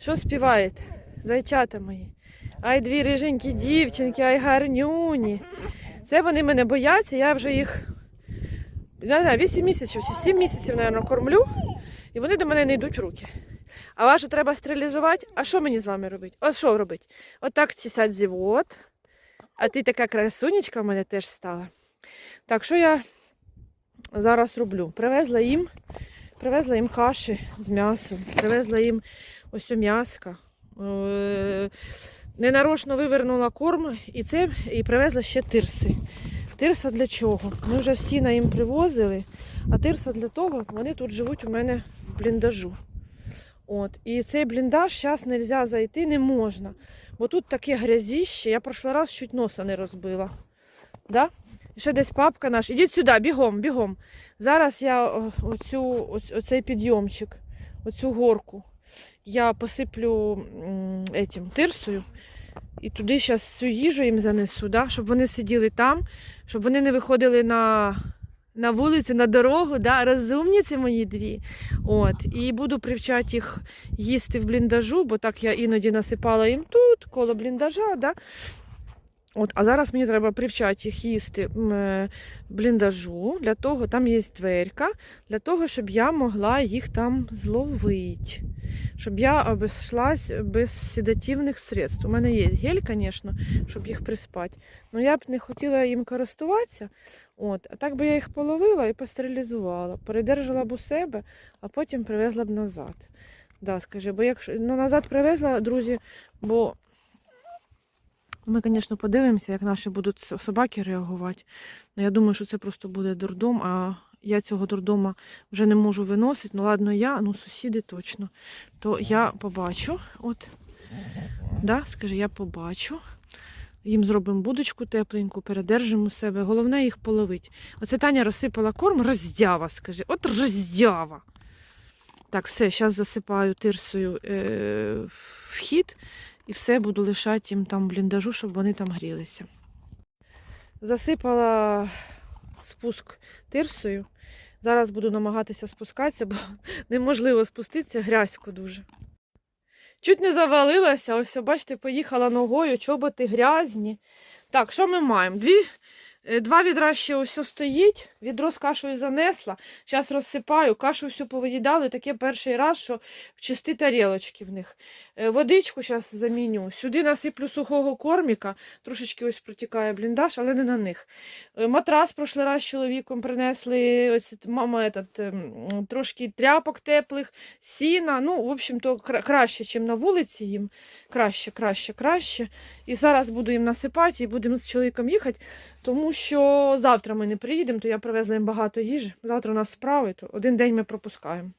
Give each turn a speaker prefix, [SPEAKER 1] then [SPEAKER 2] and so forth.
[SPEAKER 1] Що співаєте? Зайчата мої. Ай, дві риженькі дівчинки, ай гарнюні. Це вони мене бояться, я вже їх не знаю, 8 місяців чи 7 місяців, мабуть, кормлю, і вони до мене не йдуть в руки. А вашу треба стерилізувати. А що мені з вами робити? От що робити? Отак чесать живот. А ти така красунечка в мене теж стала. Так, що я зараз роблю? Привезла їм, привезла їм каші з м'ясом, привезла їм ось м'яска. Е, Ненарочно вивернула корм і це і привезла ще тирси. Тирса для чого? Ми вже сіна їм привозили, а тирса для того, вони тут живуть у мене в бліндажу. От. І цей бліндаж зараз не можна зайти, не можна. Бо тут таке грязіще, я прошлий раз чуть носа не розбила. Да? Ще десь папка наш. Ідіть сюди, бігом, бігом. Зараз я оцю, оцей підйомчик, оцю горку, я посиплю етім, тирсою. І туди зараз всю їжу їм занесу, да? щоб вони сиділи там, щоб вони не виходили на, на вулицю, на дорогу, да? розумніці мої дві. От. І буду привчати їх їсти в бліндажу, бо так я іноді насипала їм тут, коло бліндажа. Да? От, а зараз мені треба привчати їх їсти е, бліндажу, для того там є дверка, для того, щоб я могла їх там зловити. Щоб я обійшлась без седативних средств. У мене є гель, звісно, щоб їх приспати. Ну я б не хотіла їм користуватися. От, а так би я їх половила і постерилізувала, передержала б у себе, а потім привезла б назад. Да, скажи, бо якщо ну, назад привезла, друзі, бо ми, звісно, подивимося, як наші будуть собаки реагувати. Ну, я думаю, що це просто буде дурдом, а я цього дурдома вже не можу виносити. Ну, ладно, я, ну сусіди точно. То я побачу. От, да, скажи, я побачу. Їм зробимо будочку тепленьку, передержимо себе. Головне їх половити. Оце Таня розсипала корм, роздява, скажи. От роздява. Так, все, зараз засипаю тирсою е, вхід і все буду лишати їм там бліндажу, щоб вони там грілися. Засипала спуск тирсою. Зараз буду намагатися спускатися, бо неможливо спуститися, грязько дуже. Чуть не завалилася, ось, бачите, поїхала ногою, чоботи грязні. Так, що ми маємо? Дві, два відра ще ось стоїть, відро з кашею занесла. Зараз розсипаю, кашу всю повиїдали. Таке перший раз, що чисті тарілочки в них. Е, Водичку зараз заміню. Сюди насиплю сухого корміка, трошечки ось протікає бліндаж, але не на них. Е, Матрас прошлий раз з чоловіком принесли, ось мама этот, ем, трошки тряпок теплих, сіна. Ну, в общем-то, краще, ніж на вулиці їм. Краще, краще, краще. І зараз буду їм насипати і будемо з чоловіком їхати, тому що завтра ми не приїдемо, то я привезла їм багато їжі. Завтра у нас справи, то один день ми пропускаємо.